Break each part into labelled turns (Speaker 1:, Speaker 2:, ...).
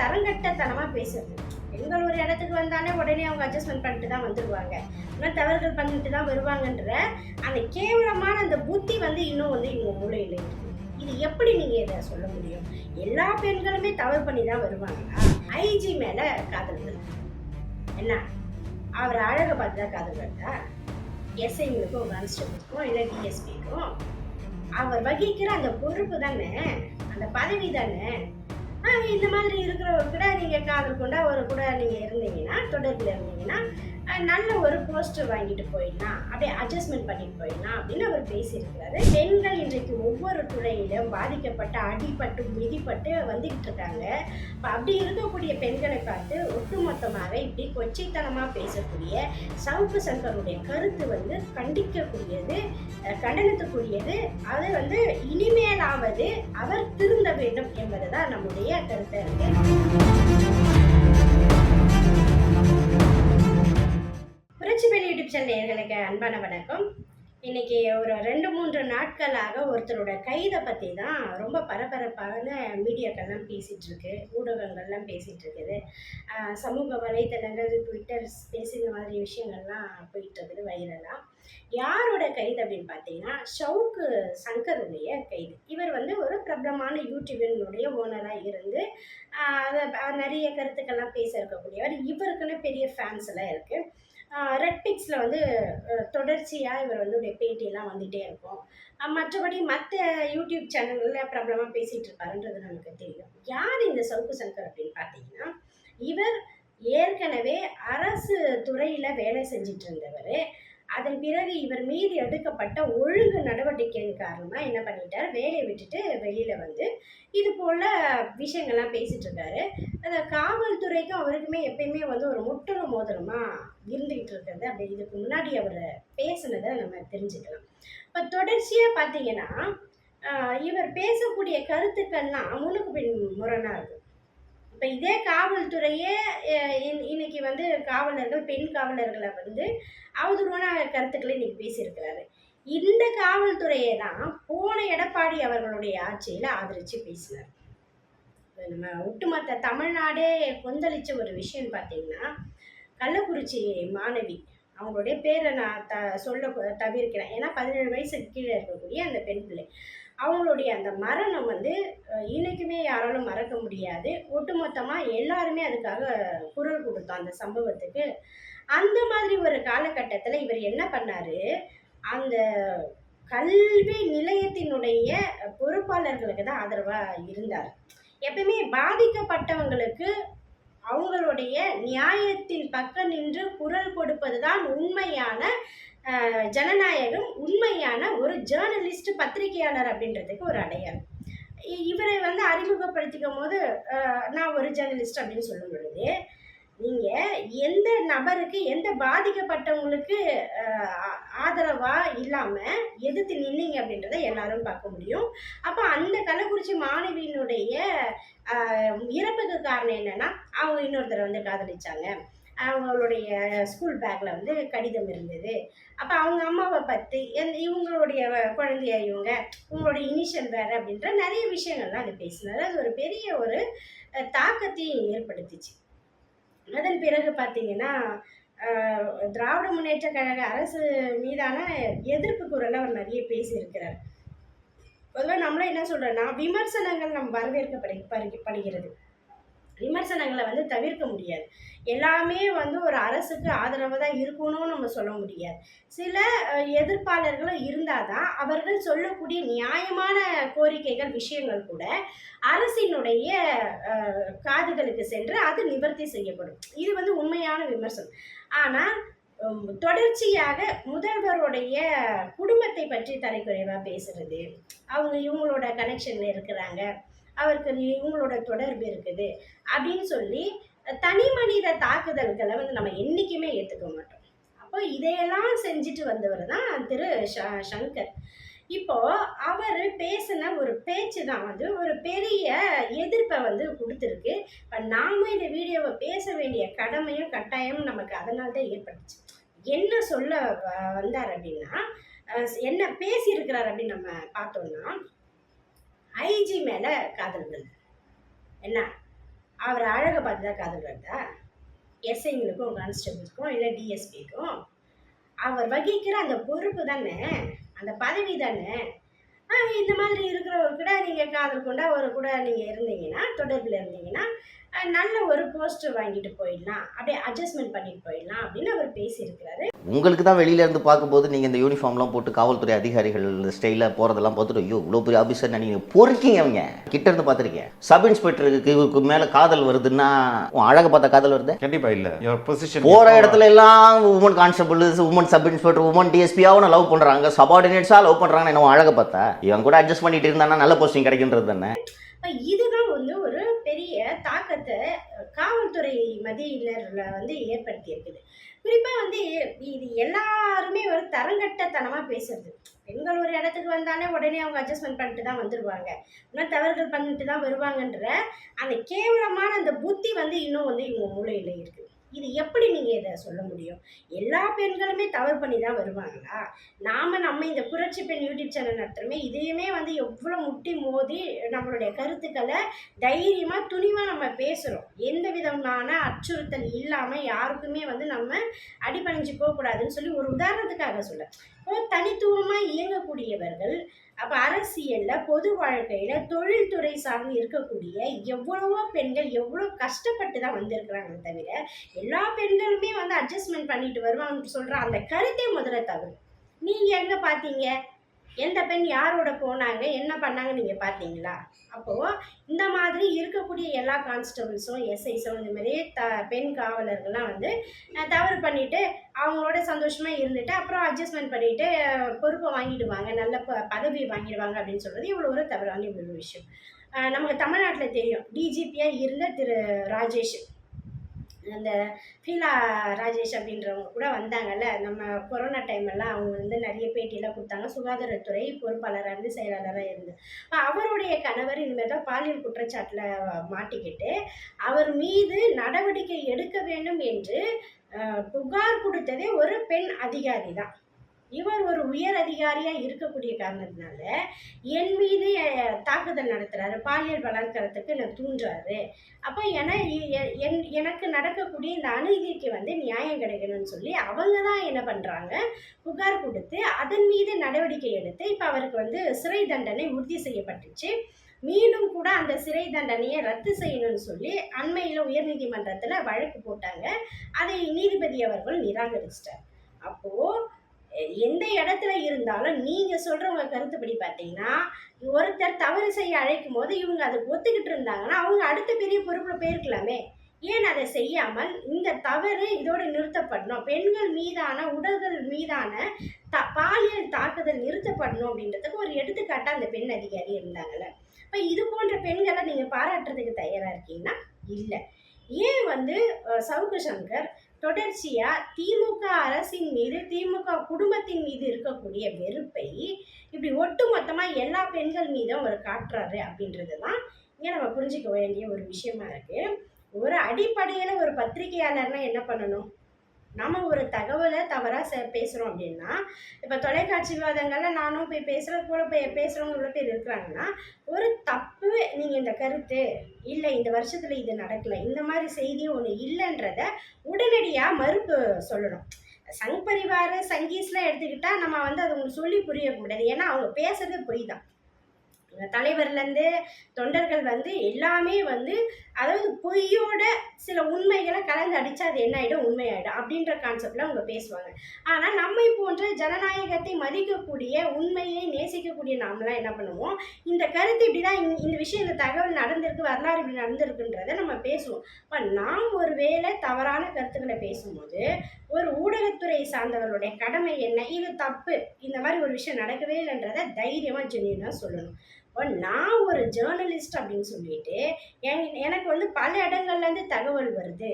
Speaker 1: தரங்கட்டத்தனமாக பேசுறது. பெண்கள் ஒரு இடத்துக்கு வந்தாலே உடனே அவங்க அட்ஜஸ்ட்மெண்ட் பண்ணிட்டு தான் வந்துருவாங்க. இன்னும் தவறுகள் பண்ணிட்டு தான் வருவாங்கன்ற அந்த கேவலமான அந்த புத்தி வந்து இன்னும் வந்து இவங்க மூளையில் இருக்குது இது எப்படி நீங்கள் இதை சொல்ல முடியும்? எல்லா பெண்களுமே தவறு பண்ணி தான் வருவாங்க ஐஜி மேலே காதல் வருது என்ன? அவர் அழகை பார்த்து தான் காதல் வருதா எஸ்ஐங்களுக்கும் கான்ஸ்டபிளுக்கும் இல்லை டிஎஸ்பிக்கும் அவர் வகிக்கிற அந்த பொறுப்பு தானே? அந்த பதவி தானே? இந்த மாதிரி இருக்கிறவங்க கூட நீங்கள் காதல் கொண்டா ஒரு கூட நீங்கள் இருந்தீங்கன்னா தொடர்பில் இருந்தீங்கன்னா நல்ல ஒரு போஸ்டர் வாங்கிட்டு போயிடலாம். அப்படியே அட்ஜஸ்ட்மெண்ட் பண்ணிட்டு போயிடலாம் அப்படின்னு அவர் பேசியிருக்கிறாரு. பெண்கள் இன்றைக்கு ஒவ்வொரு துறையிலும் பாதிக்கப்பட்டு அடிபட்டு மிதிப்பட்டு வந்துக்கிட்டு இருக்காங்க. இப்போ அப்படி இருக்கக்கூடிய பெண்களை பார்த்து ஒட்டுமொத்தமாக இப்படி கொச்சைத்தனமாக பேசக்கூடிய சவுக்கு சங்கருடைய கருத்து வந்து கண்டிக்கக்கூடியது கண்டனத்துக்குரியது. அது வந்து இனிமேலாவது அவர் திருந்த வேண்டும் என்பதுதான் நம்முடைய கருத்தை இருக்கு. புரட்சிபெளி யூடியூப் சேனல் எங்களுக்கு அன்பான வணக்கம். இன்னைக்கு ஒரு ரெண்டு மூன்று நாட்களாக ஒருத்தரோட கைதை பற்றி தான் ரொம்ப பரபரப்பான மீடியாக்கள்லாம் பேசிகிட்ருக்கு ஊடகங்கள்லாம் பேசிகிட்ருக்குது சமூக வலைத்தளங்கள் ட்விட்டர் பேசுகிற மாதிரி விஷயங்கள்லாம் போயிட்டுருக்குது வைரலாக யாரோட கைது அப்படின்னு பார்த்தீங்கன்னா ஷவுக்கு சங்கருடைய கைது. இவர் வந்து ஒரு பிரபலமான யூடியூபினுடைய ஓனராக இருந்து அதை நிறைய கருத்துக்கள்லாம் பேச இருக்கக்கூடியவர் இவருக்குன்னு பெரிய ஃபேன்ஸ் எல்லாம் இருக்குது ரெட் பிக்ஸில் வந்து தொடர்ச்சியாக இவர் வந்து உடைய பேட்டியெல்லாம் வந்துகிட்டே இருக்கும். மற்றபடி மற்ற யூடியூப் சேனல்களில் பிரபலமாக பேசிகிட்டு இருப்பாருன்றது நமக்கு தெரியும். யார் இந்த சவுக்கு சங்கர் அப்படின்னு பார்த்தீங்கன்னா இவர் ஏற்கனவே அரசு துறையில் வேலை செஞ்சிட்டு இருந்தவர். அதன் பிறகு இவர் மீது எடுக்கப்பட்ட ஒழுங்கு நடவடிக்கையின் காரணமாக என்ன பண்ணிட்டார்? வேலையை விட்டுட்டு வெளியில் வந்து இது போல் விஷயங்கள்லாம் பேசிகிட்டு இருக்காரு. அந்த காவல்துறைக்கும் அவருக்குமே எப்பயுமே வந்து ஒரு முட்டலும் மோதலமாக இருந்துகிட்டு இருக்கிறது அப்படி. இதுக்கு முன்னாடி அவர் பேசுனதை நம்ம தெரிஞ்சுக்கலாம். இப்போ தொடர்ச்சியாக பார்த்தீங்கன்னா இவர் பேசக்கூடிய கருத்துக்கள்லாம் முன்னுக்கு பின் முரணாக இருக்கும். இப்போ இதே காவல்துறையே இன்- இன்னைக்கு வந்து காவலர்கள் பெண் காவலர்களை வந்து அவதூறான கருத்துக்களை இன்னைக்கு பேசியிருக்கிறாரு. இந்த காவல்துறையை தான் போன எடப்பாடி அவர்களுடைய ஆட்சியில் ஆதரித்து பேசினார். நம்ம ஒட்டுமொத்த தமிழ்நாடே கொந்தளிச்ச ஒரு விஷயம் பார்த்தீங்கன்னா கள்ளக்குறிச்சி மாணவி அவங்களுடைய பேரை நான் த சொல்ல தவிர்க்கிறேன். ஏன்னா பதினேழு வயசுக்கு கீழே இருக்கக்கூடிய அந்த பெண் பிள்ளை. அவங்களுடைய அந்த மரணம் வந்து இன்றைக்குமே யாராலும் மறக்க முடியாது. ஒட்டுமொத்தமாக எல்லாருமே அதுக்காக குரல் கொடுத்தோம் அந்த சம்பவத்துக்கு. அந்த மாதிரி ஒரு காலகட்டத்தில் இவர் என்ன பண்ணார்? அந்த கல்வி நிலையத்தினுடைய பொறுப்பாளர்களுக்கு தான் ஆதரவாக இருந்தார். எப்பயுமே பாதிக்கப்பட்டவங்களுக்கு அவங்களுடைய நியாயத்தின் பக்கம் நின்று குரல் கொடுப்பது தான் உண்மையான ஜனநாயகம் உண்மையான ஒரு ஜேர்னலிஸ்ட் பத்திரிகையாளர் அப்படின்றதுக்கு ஒரு அடையாளம். இ- இவரை வந்து அறிமுகப்படுத்திக்கும் போது நான் ஒரு ஜேர்னலிஸ்ட் அப்படின்னு சொல்லும் பொழுது நீங்கள் எந்த நபருக்கு எந்த பாதிக்கப்பட்டவங்களுக்கு ஆதரவாக இல்லாமல் எதிர்த்து நின்னீங்க அப்படின்றத எல்லாரும் பார்க்க முடியும். அப்போ அந்த கள்ளக்குறிச்சி மாணவியினுடைய இறப்புக்கு காரணம் என்னன்னா அவங்க இன்னொருத்தரை வந்து காதலிச்சாங்க. அவங்களுடைய ஸ்கூல் பேக்கில் வந்து கடிதம் இருந்தது. அப்போ அவங்க அம்மாவை பற்றி எந் இவங்களுடைய குழந்தைய இவங்க உங்களுடைய இனிஷியல் வேறு அப்படின்ற நிறைய விஷயங்கள்லாம் அது பேசினார். அது ஒரு பெரிய ஒரு தாக்கத்தையும் ஏற்படுத்திச்சு. அதன் பிறகு பார்த்தீங்கன்னா திராவிட முன்னேற்ற கழக அரசு மீதான எதிர்ப்பு குரலை அவர் நிறைய பேசியிருக்கிறார். பொதுவாக நம்மளும் என்ன சொல்கிறோன்னா விமர்சனங்கள் நம் வரவேற்கப்படு படுகிறது. விமர்சனங்களை வந்து தவிர்க்க முடியாது. எல்லாமே வந்து ஒரு அரசுக்கு ஆதரவாக தான் இருக்கணும்னு நம்ம சொல்ல முடியாது. சில எதிர்ப்பாளர்களும் இருந்தால் தான் அவர்கள் சொல்லக்கூடிய நியாயமான கோரிக்கைகள் விஷயங்கள் கூட அரசினுடைய காதுகளுக்கு சென்று அது நிவர்த்தி செய்யப்படும். இது வந்து உண்மையான விமர்சனம். ஆனால் தொடர்ச்சியாக முதல்வருடைய குடும்பத்தை பற்றி தரைக்குறைவாக பேசுறது அவங்க இவங்களோட கனெக்ஷனில் இருக்கிறாங்க அவருக்கு இவங்களோட தொடர்பு இருக்குது அப்படின்னு சொல்லி தனி மனித தாக்குதல்களை வந்து நம்ம என்றைக்குமே ஏற்றுக்க மாட்டோம். அப்போ இதையெல்லாம் செஞ்சுட்டு வந்தவர் தான் திரு ஷ சங்கர். இப்போ அவர் பேசின ஒரு பேச்சு தான் வந்து ஒரு பெரிய எதிர்ப்பை வந்து கொடுத்துருக்கு. இப்போ நாம இந்த வீடியோவை பேச வேண்டிய கடமையும் கட்டாயமும் நமக்கு அதனால தான் ஏற்பட்டுச்சு. என்ன சொல்ல வ- வந்தார் அப்படின்னா என்ன பேசியிருக்கிறார் அப்படின்னு நம்ம பார்த்தோம்னா ஐஜி மேலே காதல் வருது என்ன? அவர் அழகை பார்த்து தான் காதல் வருதா எஸ்ஐங்களுக்கும் கான்ஸ்டபிள்ஸ்க்கும் இல்லை டிஎஸ்பிக்கும் அவர் வகிக்கிற அந்த பொறுப்பு தானே அந்த பதவி தானே இந்த மாதிரி இருக்கிறவர் கூட நீங்கள் காதல் கொண்டா அவர் கூட நீங்கள் இருந்தீங்கன்னா தொடர்பில் இருந்தீங்கன்னா நல்ல ஒரு போஸ்டர் வாங்கிட்டு போயிடலாம். அப்படியே அட்ஜஸ்ட்மெண்ட் பண்ணிட்டு போயிடலாம் அப்படின்னு அவர் பேசியிருக்கிறாரு.
Speaker 2: உங்களுக்கு தான் வெளியில இருந்து பார்க்கும்போது நீங்கள் இந்த யூனிஃபார்ம்லாம் போட்டு காவல்துறை அதிகாரிகள் ஸ்டைலில் போகிறதெல்லாம் பார்த்துட்டு ஐயோ இவ்வளோ பெரிய ஆஃபீஸர் நீங்கள் பொறுக்கீங்க அவங்க? கிட்ட இருந்து பார்த்துருக்கேன் சப் இன்ஸ்பெக்டருக்கு மேலே காதல் வருதுன்னா உன் அழகை பார்த்தா காதல் வருது?
Speaker 3: கண்டிப்பா இல்ல. யுவர் பொசிஷன்
Speaker 2: போகிற இடத்துல எல்லாம் woman constable woman sub inspector woman டிஎஸ்பியாவும் love பண்ணுறாங்க சபார்டினேட்ஸாக லவ் பண்ணுறாங்க என்ன அழகை பார்த்தா? இவன் கூட அட்ஜஸ்ட் பண்ணிட்டு இருந்தானா நல்ல போஸ்டிங் கிடைக்கின்றது தானே?
Speaker 1: இதுதான் வந்து ஒரு பெரிய தாக்கத்தை காவல்துறை மதியினர்ல வந்து ஏற்படுத்தி இருக்குது குறிப்பாக வந்து இது எல்லாருமே ஒரு தரங்கட்டத்தனமாக பேசுறது. பெண்கள் ஒரு இடத்துக்கு வந்தாலே உடனே அவங்க அட்ஜஸ்ட்மெண்ட் பண்ணிட்டு தான் வந்துடுவாங்க இன்னும் தவறுகள் பண்ணிட்டு தான் வருவாங்கன்ற அந்த கேவலமான அந்த புத்தி வந்து இன்னும் வந்து இவங்க மூளையில் இருக்குது இது எப்படி நீங்கள் இதை சொல்ல முடியும்? எல்லா பெண்களுமே தவறு பண்ணி தான் வருவாங்களா? நாம் நம்ம இந்த புரட்சி பெண் யூடியூப் சேனல் நடத்துகிறோமே இதையுமே வந்து எவ்வளோ முட்டி மோதி நம்மளுடைய கருத்துக்களை தைரியமாக துணிவாக நம்ம பேசுகிறோம் எந்த விதமான அச்சுறுத்தல் இல்லாமல் யாருக்குமே வந்து நம்ம அடிபணிஞ்சு போகக்கூடாதுன்னு சொல்லி ஒரு உதாரணத்துக்காக சொல்ல தனித்துவமாக இயங்கக்கூடியவர்கள் அப்போ அரசியலில் பொது வாழ்க்கையில் தொழில்துறை சார்ந்து இருக்கக்கூடிய எவ்வளவோ பெண்கள் எவ்வளோ கஷ்டப்பட்டு தான் வந்திருக்கிறாங்க தவிர எல்லா பெண்களுமே வந்து அட்ஜஸ்ட்மெண்ட் பண்ணிட்டு வருவாங்கன்னு சொல்கிற அந்த கருத்தே முதல்ல தவறு. நீங்கள் எங்கே பார்த்தீங்க எந்த பெண் யாரோட போனாங்க என்ன பண்ணாங்க நீங்கள் பார்த்தீங்களா? அப்போது இந்த மாதிரி இருக்கக்கூடிய எல்லா கான்ஸ்டபிள்ஸும் எஸ்ஐஸும் இந்த மாதிரி த பெண் காவலர்கள்லாம் வந்து தவறு பண்ணிட்டு அவங்களோட சந்தோஷமாக இருந்துட்டு அப்புறம் அட்ஜஸ்ட்மெண்ட் பண்ணிவிட்டு பொறுப்பை வாங்கிடுவாங்க நல்ல ப பதவி வாங்கிடுவாங்க அப்படின்னு சொல்கிறது இவ்வளோ ஒரு தவறான ஒரு விஷயம். நமக்கு தமிழ்நாட்டில் தெரியும். டிஜிபியாக இருந்த திரு ராஜேஷ். அந்த ஃபீலா ராஜேஷ் அப்படின்றவங்க கூட வந்தாங்கல்ல நம்ம கொரோனா டைம் எல்லாம் அவங்க வந்து நிறைய பேட்டியெல்லாம் கொடுத்தாங்க. சுகாதாரத்துறை பொறுப்பாளராக இருந்து செயலாளராக இருந்து. அவருடைய கணவர் இனிமேல் தான் பாலியல் குற்றச்சாட்டில் மாட்டிக்கிட்டு அவர் மீது நடவடிக்கை எடுக்க வேண்டும் என்று புகார் கொடுத்ததே ஒரு பெண் அதிகாரி தான். இவர் ஒரு உயர் அதிகாரியாக இருக்கக்கூடிய காரணத்தினால என் மீது தாக்குதல் நடத்துறாரு. பாலியல் பலாத்காரத்துக்கு நான் தூண்டுறாரு. அப்போ என எ- என்- எனக்கு நடக்கக்கூடிய இந்த அநீதிக்கு வந்து நியாயம் கிடைக்கணும்னு சொல்லி அவங்க தான் என்ன பண்ணுறாங்க புகார் கொடுத்து அதன் மீது நடவடிக்கை எடுத்து இப்போ அவருக்கு வந்து சிறை தண்டனை உறுதி செய்யப்பட்டுச்சு. மீண்டும் கூட அந்த சிறை தண்டனையை ரத்து செய்யணும்னு சொல்லி அண்மையில் உயர்நீதிமன்றத்தில் வழக்கு போட்டாங்க. அதை நீதிபதி அவர்கள் நிராகரிச்சிட்டார். எந்த இடத்துல இருந்தாலும் நீங்கள் சொல்கிறவங்க கருத்துப்படி பார்த்தீங்கன்னா ஒருத்தர் தவறு செய்ய அழைக்கும் போது இவங்க அதை ஒத்துக்கிட்டு இருந்தாங்கன்னா அவங்க அடுத்த பெரிய பொறுப்பில் போயிருக்கலாமே. ஏன் அதை செய்யாமல் இந்த தவறு இதோடு நிறுத்தப்படணும்? பெண்கள் மீதான உடல்கள் மீதான த பாலியல் தாக்குதல் நிறுத்தப்படணும் அப்படின்றதுக்கு ஒரு எடுத்துக்காட்டாக அந்த பெண் அதிகாரி இருந்தாங்கல்ல. இப்போ இது போன்ற பெண்களை நீங்கள் பாராட்டுறதுக்கு தயாராக இருக்கீங்கன்னா இல்லை. ஏன் வந்து சவுக்கு சங்கர் தொடர்ச்சியாக திமுக அரசின் மீது திமுக குடும்பத்தின் மீது இருக்கக்கூடிய வெறுப்பை இப்படி ஒட்டு மொத்தமா எல்லா பெண்கள் மீதும் அவர் காட்டுறாரு அப்படின்றது தான் இங்கே நம்ம புரிஞ்சிக்க வேண்டிய ஒரு விஷயமா இருக்கு. ஒரு அடிப்படையில் ஒரு பத்திரிகையாளர்னா என்ன பண்ணணும்? நம்ம ஒரு தகவலை தவறாக ச பேசுகிறோம் அப்படின்னா இப்போ தொலைக்காட்சி விவாதங்களில் நானும் போய் பேசுகிறது போல போய் பேசுகிறவங்க இவ்வளோ பேர் இருக்கிறாங்கன்னா ஒரு தப்பு நீங்கள் இந்த கருத்து இல்லை இந்த வருஷத்தில் இது நடக்கலை இந்த மாதிரி செய்தி ஒன்று இல்லைன்றத உடனடியாக மறுப்பு சொல்லணும். சங் பரிவார சங்கீஸ்லாம் எடுத்துக்கிட்டால் நம்ம வந்து அது உங்களுக்கு சொல்லி புரிய முடியாது. ஏன்னா அவங்க பேசுறது பொய் தான் தலைவர்லேருந்து தொண்டர்கள் வந்து எல்லாமே வந்து அதாவது பொய்யோட சில உண்மைகளை கலந்து அடித்தா அது என்ன ஆகிடும் உண்மையாயிடும் அப்படின்ற கான்செப்டில் அவங்க பேசுவாங்க. ஆனால் நம்மை போன்ற ஜனநாயகத்தை மதிக்கக்கூடிய உண்மையை நேசிக்கக்கூடிய நாமெல்லாம் என்ன பண்ணுவோம்? இந்த கருத்து இப்படி தான் இந்த விஷயம் இந்த தகவல் நடந்திருக்கு வரலாறு இப்படி நடந்திருக்குன்றதை நம்ம பேசுவோம். இப்போ நாம் ஒரு வேளை தவறான கருத்துக்களை பேசும்போது ஒரு ஊடகத்துறை சார்ந்தவர்களுடைய கடமை என்ன? இது தப்பு. இந்த மாதிரி ஒரு விஷயம் நடக்கவே இல்லைன்றதை தைரியமாக ஜென்யூனாக சொல்லணும். இப்போ நான் ஒரு ஜேர்னலிஸ்ட் அப்படின்னு சொல்லிட்டு என் எனக்கு வந்து பல இடங்கள்லேருந்து தகவல் வருது.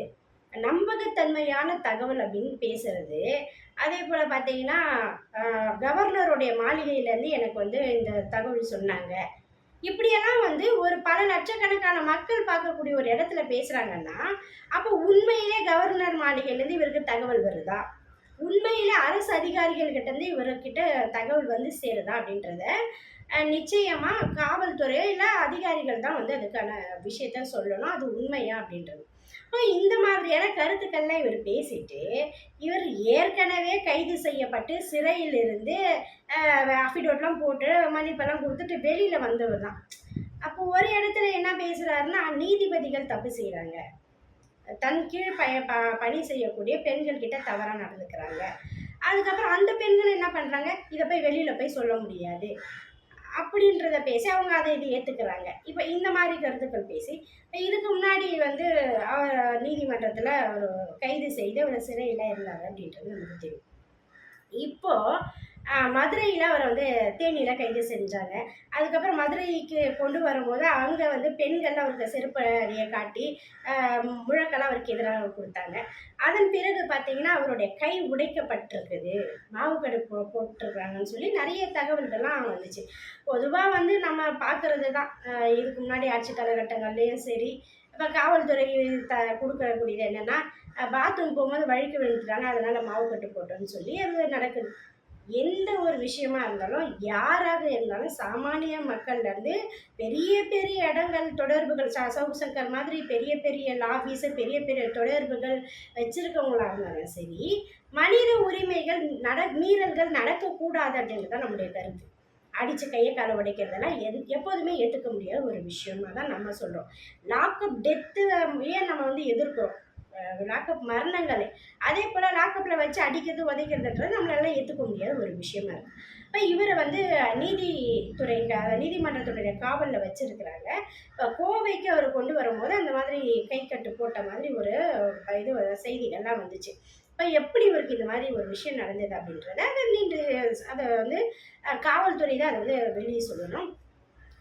Speaker 1: நம்பகத்தன்மையான தகவல் அப்படின்னு பேசுறது. அதே போல் பார்த்தீங்கன்னா கவர்னருடைய மாளிகையிலேருந்து எனக்கு வந்து இந்த தகவல் சொன்னாங்க. இப்படியெல்லாம் வந்து ஒரு பல லட்சக்கணக்கான மக்கள் பார்க்கக்கூடிய ஒரு இடத்துல பேசுகிறாங்கன்னா அப்போ உண்மையிலே கவர்னர் மாளிகையிலேருந்து இவருக்கு தகவல் வருதா? உண்மையிலே அரசு அதிகாரிகள் இவர்கிட்ட தகவல் வந்து சேருதா அப்படின்றத நிச்சயமாக நிச்சயமா இல்லை அதிகாரிகள் தான் வந்து அதுக்கான விஷயத்த சொல்லணும். அது உண்மையா அப்படின்றது. இந்த மாதிரியான கருத்துக்கள்லாம் இவர் பேசிட்டு இவர் ஏற்கனவே கைது செய்யப்பட்டு சிறையில் இருந்து அஃபிடோட்லாம் போட்டு மன்னிப்பெல்லாம் கொடுத்துட்டு வெளியில் வந்தவர் தான். அப்போ ஒரு இடத்துல என்ன பேசுகிறாருன்னா நீதிபதிகள் தப்பு செய்கிறாங்க தன் கீழ் பய ப பணி செய்யக்கூடிய பெண்கள் கிட்ட தவறாக நடந்துக்கிறாங்க. அதுக்கப்புறம் அந்த பெண்கள் என்ன பண்ணுறாங்க இதை போய் வெளியில் போய் சொல்ல முடியாது. அப்படின்றத பேசி அவங்க அதை இது ஏற்றுக்கிறாங்க இப்போ இந்த மாதிரி கருத்துக்கள் பேசி இதுக்கு முன்னாடி வந்து அவர் நீதிமன்றத்தில் அவர் கைது செய்து அவர் சிறையில் இருந்தார் அப்படின்றது நமக்கு தெரியும். இப்போது மதுரையில் அவரை வந்து தேனியில் கைது செஞ்சாங்க. அதுக்கப்புறம் மதுரைக்கு கொண்டு வரும்போது அங்கே வந்து பெண்கள் அவருக்கு செருப்படியை காட்டி முழக்கெல்லாம் அவருக்கு எதிராக கொடுத்தாங்க. அதன் பிறகு பார்த்தீங்கன்னா அவருடைய கை உடைக்கப்பட்டிருக்குது. மாவு போ போட்டிருக்காங்கன்னு சொல்லி நிறைய தகவல்கள்லாம் வந்துச்சு. பொதுவாக வந்து நம்ம பார்க்குறது தான் இதுக்கு முன்னாடி ஆட்சி காலகட்டங்கள்லேயும் சரி இப்போ காவல்துறை த கொடுக்கக்கூடியது என்னென்னா பாத்ரூம் போகும்போது வழுக்கி விழுந்துட்டாங்க அதனால் மாவு கட்டு போட்டோன்னு சொல்லி அது நடக்குது. எந்த ஒரு விஷயமா இருந்தாலும் யாராக இருந்தாலும் சாமானிய மக்கள்லேருந்து பெரிய பெரிய இடங்கள் தொடர்புகள் ச சவுக் சங்கர் மாதிரி பெரிய பெரிய லாபீஸு பெரிய பெரிய தொடர்புகள் வச்சுருக்கவங்களா இருந்தாலும் சரி மனித உரிமைகள் நட மீறல்கள் நடக்கக்கூடாது அப்படின்றது தான் நம்முடைய கருத்து. அடித்து கையை காலை உடைக்கிறதெல்லாம் எது எப்போதுமே ஏற்றுக்க முடியாத ஒரு விஷயமா தான் நம்ம சொல்கிறோம் லாக்அப் டெத்து ஏன் நம்ம வந்து எதிர்க்கிறோம்? லாக்அப் மரணங்களை அதே போல் லாக்அப்பில் வச்சு அடிக்கிறது உதைக்கிறதுன்றது நம்மளால ஏற்றுக்க முடியாத ஒரு விஷயமா இருக்குது இப்போ இவரை வந்து நீதித்துறை நீதிமன்றத்துடைய காவலில் வச்சுருக்கிறாங்க. இப்போ கோவைக்கு அவர் கொண்டு வரும்போது அந்த மாதிரி கை கட்டு போட்ட மாதிரி ஒரு இது செய்திகள்லாம் வந்துச்சு. இப்போ எப்படி இவருக்கு இந்த மாதிரி ஒரு விஷயம் நடந்தது அப்படின்றத அதை நீண்டு அதை வந்து காவல்துறை தான் அதை வந்து வெளியே சொல்லணும்.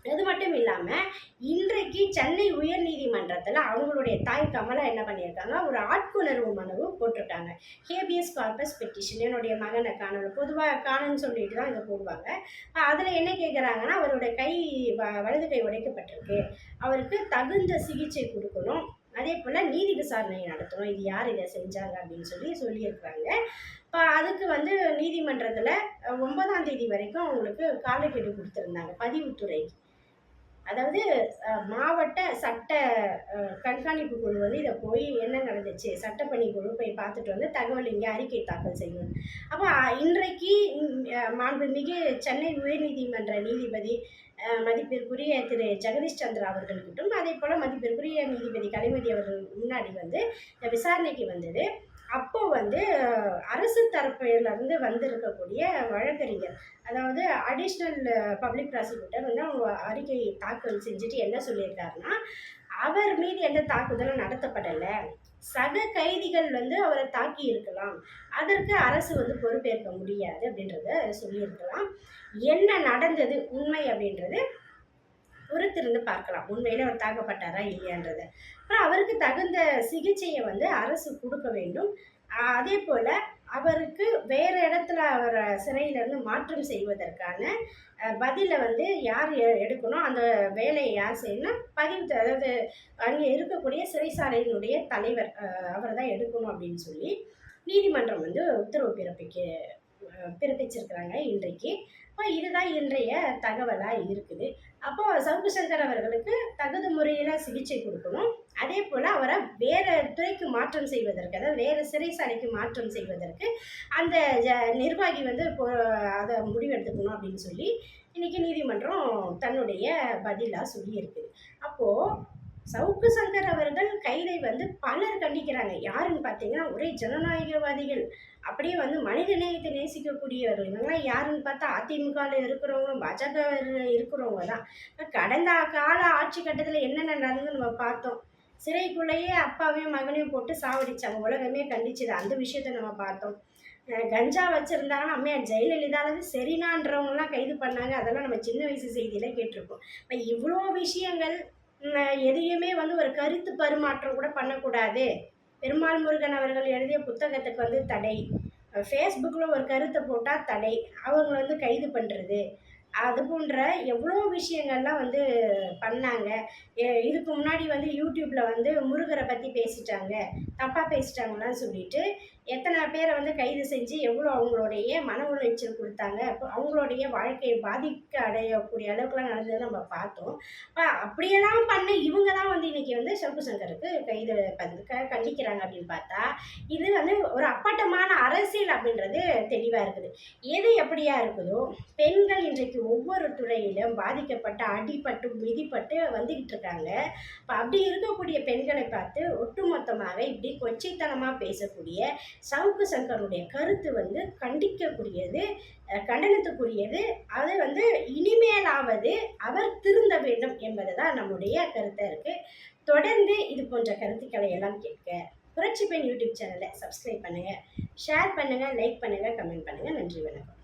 Speaker 1: அது மட்டும் இல்லாமல் இன்றைக்கு சென்னை உயர்நீதிமன்றத்தில் அவங்களுடைய தாய் கமலா என்ன பண்ணியிருக்காங்க? ஒரு ஆட்கொணர்வு மனுவு போட்டிருக்காங்க. ஹேபியஸ் கார்பஸ் பெட்டிஷன் என்னுடைய மகனை காணணும் பொதுவாக காணன்னு சொல்லிட்டு தான் இதை போடுவாங்க. அதில் என்ன கேட்குறாங்கன்னா அவருடைய கை வ- வலது கை உடைக்கப்பட்டிருக்கு. அவருக்கு தகுந்த சிகிச்சை கொடுக்கணும். அதே போல் நீதி விசாரணை நடத்தணும். இது யார் இதை செஞ்சாங்க அப்படின்னு சொல்லி சொல்லியிருக்கிறாங்க. இப்போ அதுக்கு வந்து நீதிமன்றத்தில் ஒன்பதாம் தேதி வரைக்கும் அவங்களுக்கு காலக்கெடு கொடுத்துருந்தாங்க பதிவுத்துறைக்கு. அதாவது மாவட்ட சட்ட கண்காணிப்பு குழு வந்து இதை போய் என்ன நடந்துச்சு? சட்டப்பணி குழு போய் பார்த்துட்டு வந்து தகவல் இங்கே அறிக்கை தாக்கல் செய்யணும். அப்போ இன்றைக்கு மாண்புமிகு சென்னை உயர்நீதிமன்ற நீதிபதி மதிப்பிற்குரிய திரு ஜெகதீஷ் சந்திரா அவர்களுக்கிட்டும் அதே போல் மதிப்பிற்குரிய நீதிபதி கலைமதி அவர்கள் முன்னாடி வந்து விசாரணைக்கு வந்தது. அப்போ வந்து அரசு தரப்பிலிருந்து வந்திருக்கக்கூடிய வழக்கறிஞர் அதாவது அடிஷ்னல் பப்ளிக் ப்ராசிக்யூட்டர் வந்து அவங்க அறிக்கை தாக்கல் செஞ்சுட்டு என்ன சொல்லியிருக்காருன்னா அவர் மீது எந்த தாக்குதலும் நடத்தப்படலை. சக கைதிகள் வந்து அவரை தாக்கி இருக்கலாம். அதற்கு அரசு வந்து பொறுப்பேற்க முடியாது அப்படின்றத சொல்லியிருக்கலாம். என்ன நடந்தது உண்மை அப்படின்றது பொறுத்திருந்து பார்க்கலாம். உண்மையில அவர் தாக்கப்பட்டாரா இல்லையான்றது. அப்புறம் அவருக்கு தகுந்த சிகிச்சையை வந்து அரசு கொடுக்க வேண்டும். அதே போல் அவருக்கு வேறு இடத்துல அவரை சிறையிலேருந்து மாற்றம் செய்வதற்கான பதிலை வந்து யார் எ- எடுக்கணும்? அந்த வேலையை யார் செய்யணும்? பதிவு அதாவது அங்கே இருக்கக்கூடிய சிறைசாலையினுடைய தலைவர் அவர் தான் எடுக்கணும் அப்படின்னு சொல்லி நீதிமன்றம் வந்து உத்தரவு பிறப்பிக்க பிறப்பிச்சிருக்கிறாங்க இன்றைக்கு. அப்போ இதுதான் இன்றைய தகவலாக இருக்குது. அப்போது சவுக்கு சங்கர் அவர்களுக்கு தகுந்த முறையில் சிகிச்சை கொடுக்கணும். அதே போல் அவரை வேறு துறைக்கு மாற்றம் செய்வதற்கு அதாவது வேறு சிறைசாலைக்கு மாற்றம் செய்வதற்கு அந்த ஜ- நிர்வாகி வந்து இப்போ அதை முடிவெடுத்துக்கணும் அப்படின்னு சொல்லி இன்னைக்கு நீதிமன்றம் தன்னுடைய பதிலாக சொல்லியிருக்குது அப்போது சவுக்கு சங்கர் அவர்கள் கைதை வந்து பலர் கண்டிக்கிறாங்க. யாருன்னு பார்த்தீங்கன்னா ஒரே ஜனநாயகவாதிகள். அப்படியே வந்து மனித நேயத்தை நேசிக்கக்கூடியவர்கள். இவங்களாம் யாருன்னு பார்த்தா அதிமுகவில் இருக்கிறவங்களும் பாஜக இருக்கிறவங்க தான். கடந்த கால ஆட்சி கட்டத்தில் என்னென்ன நடந்து நம்ம பார்த்தோம். சிறைக்குள்ளேயே அப்பாவையும் மகனையும் போட்டு சாவடிச்சாங்க உலகமே கண்டிச்சுது. அந்த விஷயத்த நம்ம பார்த்தோம். கஞ்சா வச்சுருந்தாங்கன்னா அம்மையார் ஜெயலலிதாவிலேருந்து சரினான்றவங்களாம் கைது பண்ணாங்க. அதெல்லாம் நம்ம சின்ன வயசு செய்தியில் கேட்டிருக்கோம் இப்போ இவ்வளோ விஷயங்கள் எதையுமே வந்து ஒரு கருத்து பரிமாற்றம் கூட பண்ணக்கூடாது. பெருமாள் முருகன் அவர்கள் எழுதிய புத்தகத்துக்கு வந்து தடை. ஃபேஸ்புக்கில் ஒரு கருத்தை போட்டால் தடை. அவங்கள வந்து கைது பண்ணுறது அது போன்ற எவ்வளோ விஷயங்கள்லாம் வந்து பண்ணாங்க. இதுக்கு முன்னாடி வந்து யூடியூப்பில் வந்து முருகரை பற்றி பேசிட்டாங்க. தப்பாக பேசிட்டாங்களான்னு சொல்லிட்டு எத்தனை பேரை வந்து கைது செஞ்சு எவ்வளோ அவங்களுடைய மன உளைச்சல் கொடுத்தாங்க. அப்போ அவங்களுடைய வாழ்க்கையை பாதிக்க அடையக்கூடிய அளவுக்குலாம் நடந்ததை நம்ம பார்த்தோம். அப்படியெல்லாம் பண்ண இவங்க தான் வந்து இன்றைக்கி வந்து சொப்பு சங்கருக்கு கைது பண்ணி க கண்டிக்கிறாங்க அப்படின்னு பார்த்தா இது வந்து ஒரு அப்பட்டமான அரசியல் அப்படின்றது தெளிவாக இருக்குது. எது எப்படியா இருக்குதோ பெண்கள் இன்றைக்கு ஒவ்வொரு துறையிலும் பாதிக்கப்பட்டு அடிபட்டு மிதிப்பட்டு வந்துக்கிட்டு இருக்காங்க. இப்போ அப்படி இருக்கக்கூடிய பெண்களை பார்த்து ஒட்டுமொத்தமாக இப்படி கொச்சைத்தனமாக பேசக்கூடிய சவுக்கு சங்கருடைய கருத்து வந்து கண்டிக்கக்கூடியது கண்டனத்துக்குரியது. அது வந்து இனிமேலாவது அவர் திருந்த வேண்டும் என்பது தான் நம்முடைய கருத்தாக இருக்குது தொடர்ந்து இது போன்ற கருத்துக்களை எல்லாம் கேட்க புரட்சி பெண் யூடியூப் சேனலை சப்ஸ்கிரைப் பண்ணுங்கள் ஷேர் பண்ணுங்கள் லைக் பண்ணுங்கள் கமெண்ட் பண்ணுங்கள் நன்றி வணக்கம்.